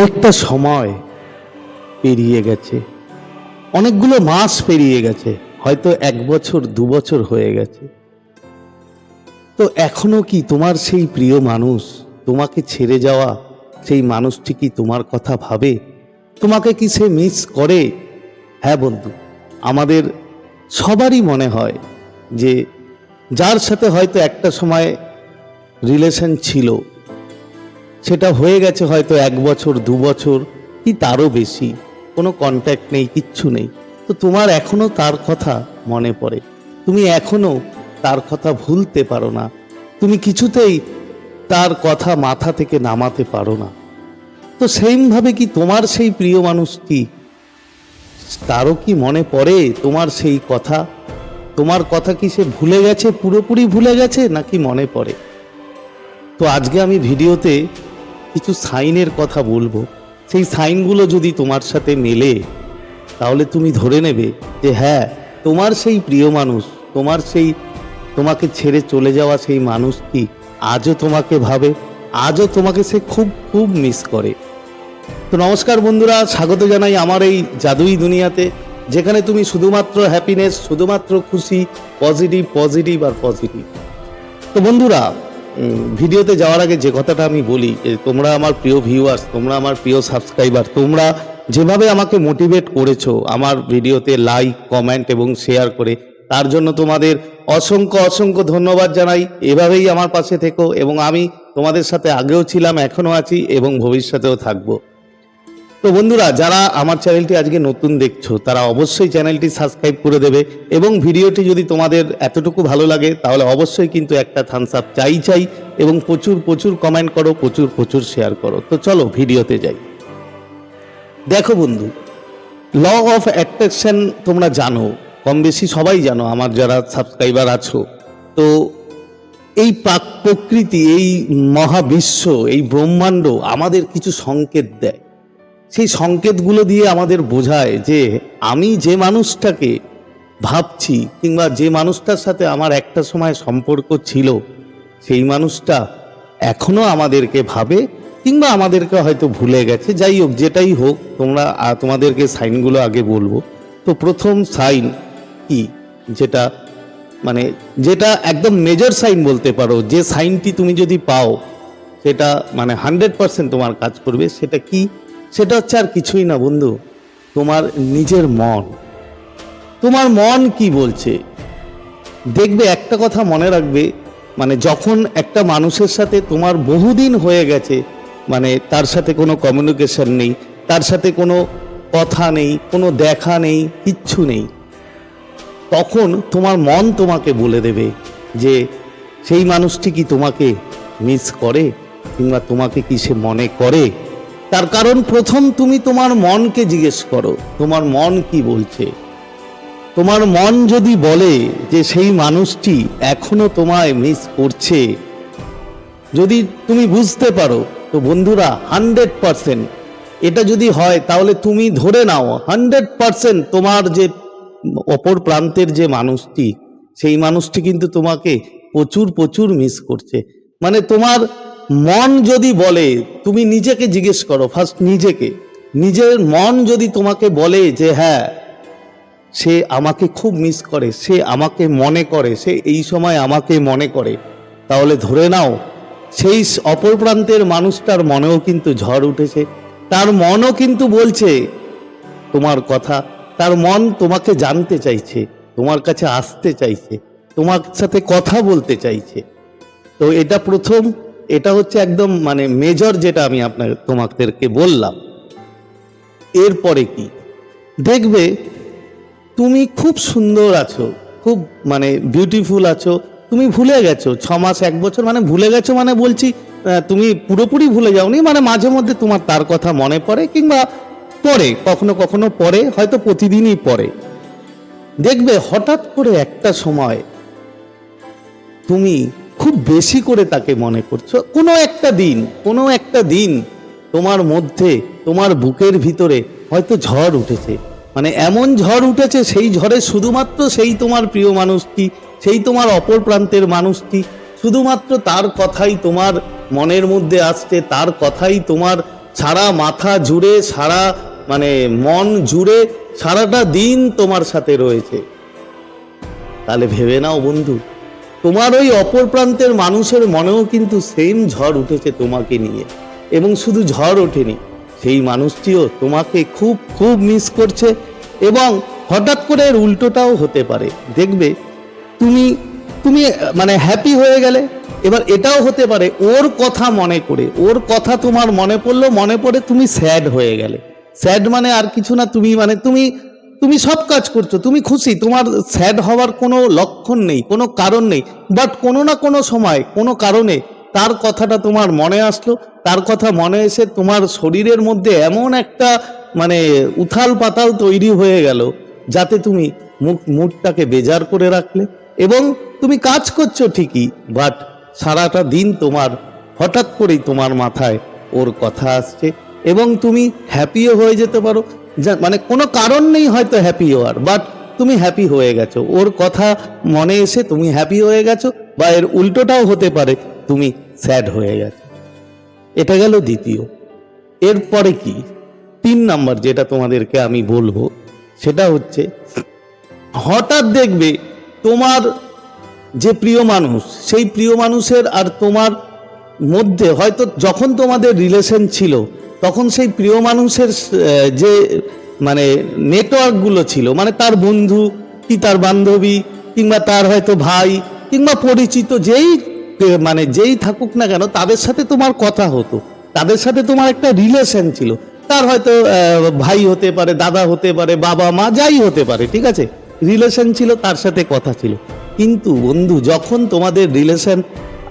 অনেকটা সময় পেরিয়ে গেছে। অনেকগুলো মাস পেরিয়ে গেছে, হয়তো এক বছর, দু বছর হয়ে গেছে। তো এখনও কি তোমার সেই প্রিয় মানুষ, তোমাকে ছেড়ে যাওয়া সেই মানুষটি কি তোমার কথা ভাবে? তোমাকে কি সে মিস করে? হ্যাঁ বন্ধু, আমাদের সবারই মনে হয় যে যার সাথে হয়তো একটা সময় রিলেশন ছিল সেটা হয়ে গেছে হয়তো এক বছর, দু বছর, কি তারও বেশি। কোনো কন্ট্যাক্ট নেই, কিচ্ছু নেই। তো তোমার এখনও তার কথা মনে পড়ে। তুমি এখনও তার কথা ভুলতে পারো না। তুমি কিছুতেই তার কথা মাথা থেকে নামাতে পারো না। তো সেইমভাবে কি তোমার সেই প্রিয় মানুষটি তারও কি মনে পড়ে তোমার সেই কথা? তোমার কথা কি সে ভুলে গেছে, পুরোপুরি ভুলে গেছে, নাকি মনে পড়ে? তো আজকে আমি ভিডিওতে কিছু সাইনের কথা বলব। সেই সাইনগুলো যদি তোমার সাথে মেলে, তাহলে তুমি ধরে নেবে যে হ্যাঁ তোমার সেই প্রিয় মানুষ, তোমার সেই, তোমাকে ছেড়ে চলে যাওয়া সেই মানুষটি আজও তোমাকে ভাবে, আজও তোমাকে সে খুব খুব মিস করে। তো নমস্কার বন্ধুরা, স্বাগত জানাই আমার এই জাদুই দুনিয়াতে, যেখানে তুমি শুধুমাত্র হ্যাপিনেস শুধুমাত্র খুশি পজিটিভ পজিটিভ আর পজিটিভ তো বন্ধুরা ভিডিওতে যাওয়ার আগে যে কথাটা আমি বলি তোমরা আমার প্রিয় ভিউয়ার্স তোমরা আমার প্রিয় সাবস্ক্রাইবার তোমরা যেভাবে আমাকে মোটিভেট করেছ আমার ভিডিওতে লাইক কমেন্ট এবং শেয়ার করে, তার জন্য তোমাদের অসংখ্য অসংখ্য ধন্যবাদ জানাই। এভাবেই আমার পাশে থেকো এবং আমি তোমাদের সাথে আগেও ছিলাম, এখনও আছি এবং ভবিষ্যতেও থাকব। তো বন্ধুরা, যারা আমার চ্যানেলটি আজকে নতুন দেখছ, তারা অবশ্যই চ্যানেলটি সাবস্ক্রাইব করে দেবে এবং ভিডিওটি যদি তোমাদের এতটুকু ভালো লাগে, তাহলে অবশ্যই কিন্তু একটা থামস আপ চাই চাই এবং প্রচুর প্রচুর কমেন্ট করো, প্রচুর প্রচুর শেয়ার করো। তো চলো ভিডিওতে যাই। দেখো বন্ধু ল অফ অ্যাট্রাকশন তোমরা জানো কম বেশি সবাই জানো, আমার যারা সাবস্ক্রাইবার আছো। তো এই প্রাক প্রকৃতি এই মহাবিশ্ব, এই ব্রহ্মাণ্ড আমাদের কিছু সংকেত দেয়। সেই সংকেতগুলো দিয়ে আমাদের বোঝায় যে আমি যে মানুষটাকে ভাবছি কিংবা যে মানুষটার সাথে আমার একটা সময় সম্পর্ক ছিল, সেই মানুষটা এখনও আমাদেরকে ভাবে কিংবা আমাদেরকে হয়তো ভুলে গেছে। যাই হোক, যেটাই হোক, তোমরা তোমাদেরকে সাইনগুলো আগে বলব। তো প্রথম সাইন কি? যেটা মানে যেটা একদম মেজর সাইন বলতে পারো, যে সাইনটি তুমি যদি পাও, সেটা মানে হান্ড্রেড পার্সেন্ট তোমার কাজ করবে। সেটা কি? সেটা হচ্ছে আর কিছুই না বন্ধু। তোমার নিজের মন। তোমার মন কি বলছে? দেখবে একটা কথা মনে রাখবে মানে যখন একটা মানুষের সাথে তোমার বহুদিন হয়ে গেছে মানে তার সাথে কোনো কমিউনিকেশন নেই, তার সাথে কোনো কথা নেই, কোনো দেখা নেই, কিচ্ছু নেই, তখন তোমার মন তোমাকে বলে দেবে যে, সেই মানুষটি কি তোমাকে মিস করে? কিংবা তোমাকে কি সে মনে করে? তার কারণ প্রথম তুমি তোমার মনকে জিজ্ঞেস করো, তোমার মন কি বলছে? তোমার মন যদি বলে যে সেই মানুষটি এখনও তোমায় মিস করছে, যদি তুমি বুঝতে পারো, তো বন্ধুরা, হান্ড্রেড পারসেন্ট এটা যদি হয়, তাহলে তুমি ধরে নাও, হান্ড্রেড পারসেন্ট তোমার যে অপর প্রান্তের যে মানুষটি, সেই মানুষটি কিন্তু তোমাকে প্রচুর প্রচুর মিস করছে। মানে তোমার মন যদি বলে, তুমি নিজেকে জিজ্ঞেস করো ফার্স্ট নিজেকে। নিজের মন যদি তোমাকে বলে যে হ্যাঁ সে আমাকে খুব মিস করে, সে আমাকে মনে করে, সে এই সময় আমাকে মনে করে, তাহলে ধরে নাও, সেই অপর প্রান্তের মানুষটার মনেও কিন্তু ঝড় উঠেছে। তার মনও কিন্তু বলছে, তোমার কথা। তার মন তোমাকে জানতে চাইছে, তোমার কাছে আসতে চাইছে, তোমার সাথে কথা বলতে চাইছে। তো এটা প্রথম। এটা হচ্ছে একদম মানে মেজর যেটা আমি আপনার তোমাদেরকে বললাম। এরপরে কি? দেখবে তুমি খুব সুন্দর আছো, খুব মানে বিউটিফুল আছো, তুমি ভুলে গেছো, ছ মাস, এক বছর মানে ভুলে গেছো মানে বলছি তুমি পুরোপুরি ভুলে যাওনি মানে মাঝে মধ্যে তোমার তার কথা মনে পড়ে কিংবা পড়ে, কখনো কখনো পড়ে, হয়তো প্রতিদিনই পড়ে। দেখবে হঠাৎ করে একটা সময় তুমি খুব বেশি করে তাকে মনে করছ? কোনো একটা দিন, কোনো একটা দিন তোমার মধ্যে, তোমার বুকের ভিতরে হয়তো ঝড় উঠেছে। মানে এমন ঝড় উঠেছে, সেই ঝড়ে শুধুমাত্র সেই তোমার প্রিয় মানুষটি, সেই তোমার অপর প্রান্তের মানুষটি, শুধুমাত্র তার কথাই তোমার মনের মধ্যে আসছে, তার কথাই তোমার সারা মাথা জুড়ে, সারা মানে মন জুড়ে, সারাটা দিন তোমার সাথে রয়েছে। তাহলে ভেবে নাও বন্ধু তোমার ওই অপর প্রান্তের মানুষের মনেও কিন্তু সেম ঝড় উঠেছে তোমাকে নিয়ে। এবং শুধু ঝড় ওঠেনি, সেই মানুষটিও তোমাকে খুব খুব মিস করছে এবং হঠাৎ করে এর উল্টোটাও হতে পারে। দেখবে, তুমি তুমি মানে হ্যাপি হয়ে গেলে, এবার এটাও হতে পারে, ওর কথা মনে করে, ওর কথা তোমার মনে পড়ল, মনে পড়ে তুমি স্যাড হয়ে গেলে। স্যাড মানে আর কিছু না, তুমি মানে তুমি তুমি সব কাজ করছ, তুমি খুশি, তোমার স্যাড হওয়ার কোনো লক্ষণ নেই, কোনো কারণ নেই বাট কোনো না কোনো সময়, কোনো কারণে তার কথাটা তোমার মনে আসলো, তার কথা মনে এসে তোমার শরীরের মধ্যে এমন একটা মানে উথাল পাতাল তৈরি হয়ে গেল, যাতে তুমি মুখ, মুডটাকে বেজার করে রাখলে, এবং তুমি কাজ করছ ঠিকই বাট সারাটা দিন তোমার, হঠাৎ করেই তোমার মাথায় ওর কথা আসছে, এবং তুমি হ্যাপিও হয়ে যেতে পারো মানে কোনো কারণ নেই হয়তো হ্যাপি হওয়ার বাট তুমি হ্যাপি হয়ে গেছো। ওর কথা মনে এসে তুমি হ্যাপি হয়ে গেছো, বা এর উল্টোটাও হতে পারে, তুমি স্যাড হয়ে গেছো। এটা গেল দ্বিতীয়। এরপরে কি? তিন নাম্বার যেটা তোমাদেরকে আমি বলব, সেটা হচ্ছে, হঠাৎ দেখবে তোমার যে প্রিয় মানুষ, সেই প্রিয় মানুষের আর তোমার মধ্যে হয়তো যখন তোমাদের রিলেশন ছিল তখন সেই প্রিয় মানুষের যে মানে নেটওয়ার্কগুলো ছিল মানে তার বন্ধু কি তার বান্ধবী, কিংবা তার হয়তো ভাই, কিংবা পরিচিত যেই মানে যেই থাকুক না কেন, তাদের সাথে তোমার কথা হতো। তাদের সাথে তোমার একটা রিলেশন ছিল। তার হয়তো ভাই হতে পারে, দাদা হতে পারে, বাবা, মা, যাই হতে পারে, ঠিক আছে? রিলেশন ছিল, তার সাথে কথা ছিল। কিন্তু বন্ধু, যখন তোমাদের রিলেশন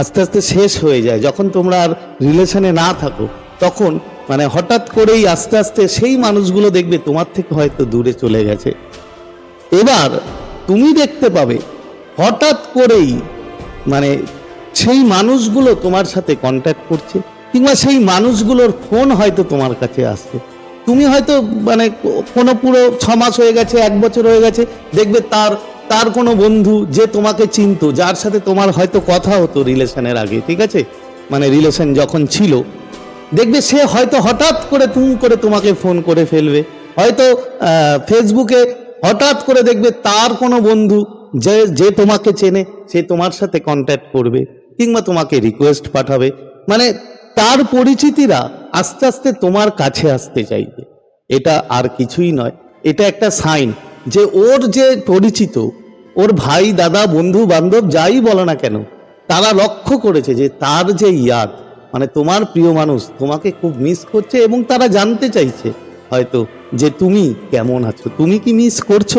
আস্তে আস্তে শেষ হয়ে যায়, যখন তোমরা আর রিলেশনে না থাকো, তখন মানে হঠাৎ করেই আস্তে আস্তে সেই মানুষগুলো দেখবে তোমার থেকে হয়তো দূরে চলে গেছে। এবার তুমি দেখতে পাবে, হঠাৎ করেই মানে সেই মানুষগুলো তোমার সাথে কন্ট্যাক্ট করছে, কিংবা সেই মানুষগুলোর ফোন হয়তো তোমার কাছে আসছে। তুমি হয়তো মানে কোনো পুরো ছ মাস হয়ে গেছে, এক বছর হয়ে গেছে, দেখবে তার তার কোনো বন্ধু যে তোমাকে চিনতো, যার সাথে তোমার হয়তো কথা হতো রিলেশনের আগে, ঠিক আছে? মানে রিলেশন যখন ছিল দেখবে সে হয়তো হঠাৎ করে তুম করে তোমাকে ফোন করে ফেলবে। হয়তো ফেসবুকে হঠাৎ করে দেখবে তার কোনো বন্ধু যে যে তোমাকে চেনে, সে তোমার সাথে কন্ট্যাক্ট করবে কিংবা তোমাকে রিকোয়েস্ট পাঠাবে। মানে তার পরিচিতিরা আস্তে আস্তে তোমার কাছে আসতে চাইবে। এটা আর কিছুই নয়। এটা একটা সাইন যে ওর যে পরিচিত, ওর ভাই, দাদা বন্ধু বান্ধব যাই বলো না কেন, তারা লক্ষ্য করেছে যে তার যে ইয়াদ মানে তোমার প্রিয় মানুষ তোমাকে খুব মিস করছে এবং তারা জানতে চাইছে হয়তো যে তুমি কেমন আছো, তুমি কি মিস করছ?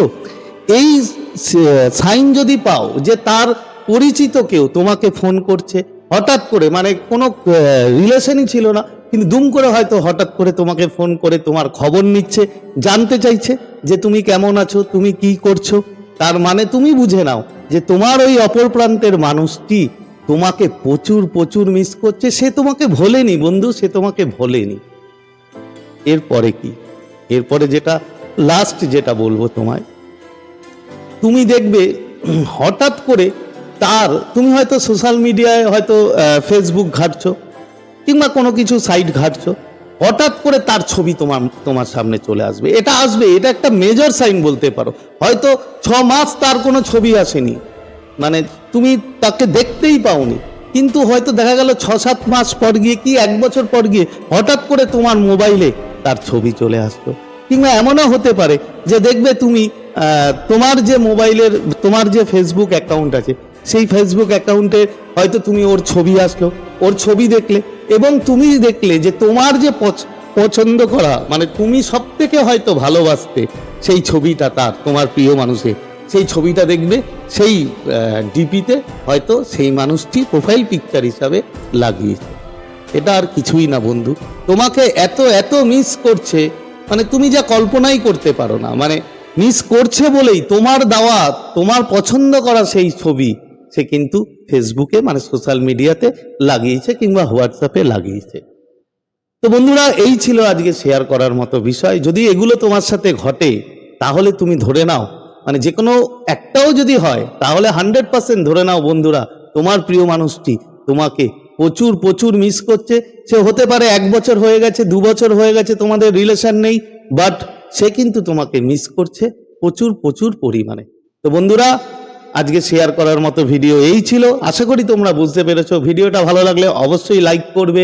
এই সাইন যদি পাও যে তার পরিচিত কেউ তোমাকে ফোন করছে, হঠাৎ করে মানে কোনো রিলেশনই ছিল না, কিন্তু দুম করে হয়তো হঠাৎ করে তোমাকে ফোন করে তোমার খবর নিচ্ছে, জানতে চাইছে যে তুমি কেমন আছো, তুমি কি করছ? তার মানে তুমি বুঝে নাও যে তোমার ওই অপর প্রান্তের মানুষটি তোমাকে প্রচুর প্রচুর মিস করছে, সে তোমাকে ভোলেনি বন্ধু, সে তোমাকে ভোলেনি। এরপরে কি? এরপরে যেটা লাস্ট যেটা বলব তোমায়, তুমি দেখবে, হঠাৎ করে তার, তুমি হয়তো সোশ্যাল মিডিয়ায় হয়তো ফেসবুক ঘাটছো, কিংবা কোনো কিছু সাইট ঘাটছো, হঠাৎ করে তার ছবি তোমার তোমার সামনে চলে আসবে। এটা আসবে, এটা একটা মেজর সাইন বলতে পারো। হয়তো ছ মাস তার কোনো ছবি আসেনি। মানে তুমি তাকে দেখতেই পাওনি। কিন্তু হয়তো দেখা গেল ছ সাত মাস পর গিয়ে কি এক বছর পর গিয়ে হঠাৎ করে তোমার মোবাইলে তার ছবি চলে আসলো। কিংবা এমনও হতে পারে যে দেখবে তুমি তোমার যে মোবাইলের, তোমার যে ফেসবুক অ্যাকাউন্ট আছে, সেই ফেসবুক অ্যাকাউন্টে হয়তো তুমি ওর ছবি আসলো। ওর ছবি দেখলে এবং তুমি দেখলে যে তোমার যে পছ- পছন্দ করা মানে তুমি সব থেকে হয়তো ভালোবাসতে সেই ছবিটা তার, তোমার প্রিয় মানুষের। সেই ছবিটা দেখবে, সেই ডিপিতে হয়তো সেই মানুষটি প্রোফাইল পিকচার হিসাবে লাগিয়েছে। এটা আর কিছুই না বন্ধু। তোমাকে এত এত মিস করছে মানে তুমি যা কল্পনাই করতে পারো না। মানে মিস করছে বলেই তোমার দেওয়া, তোমার পছন্দ করা সেই ছবি সে কিন্তু ফেসবুকে মানে সোশ্যাল মিডিয়াতে লাগিয়েছে কিংবা হোয়াটসঅ্যাপে লাগিয়েছে। তো বন্ধুরা, এই ছিল আজকে শেয়ার করার মতো বিষয়। যদি এগুলো তোমার সাথে ঘটে, তাহলে তুমি ধরে নাও মানে যে কোনো একটাও যদি হয়, তাহলে হান্ড্রেড পার্সেন্ট ধরে নাও বন্ধুরা, তোমার প্রিয় মানুষটি তোমাকে প্রচুর প্রচুর মিস করছে। সে হতে পারে এক বছর হয়ে গেছে, দু বছর হয়ে গেছে, তোমাদের রিলেশন নেই বাট সে কিন্তু তোমাকে মিস করছে প্রচুর প্রচুর পরিমাণে। তো বন্ধুরা, আজকে শেয়ার করার মতো ভিডিও এই ছিল। আশা করি তোমরা বুঝতে পেরেছ। ভিডিওটা ভালো লাগলে অবশ্যই লাইক করবে।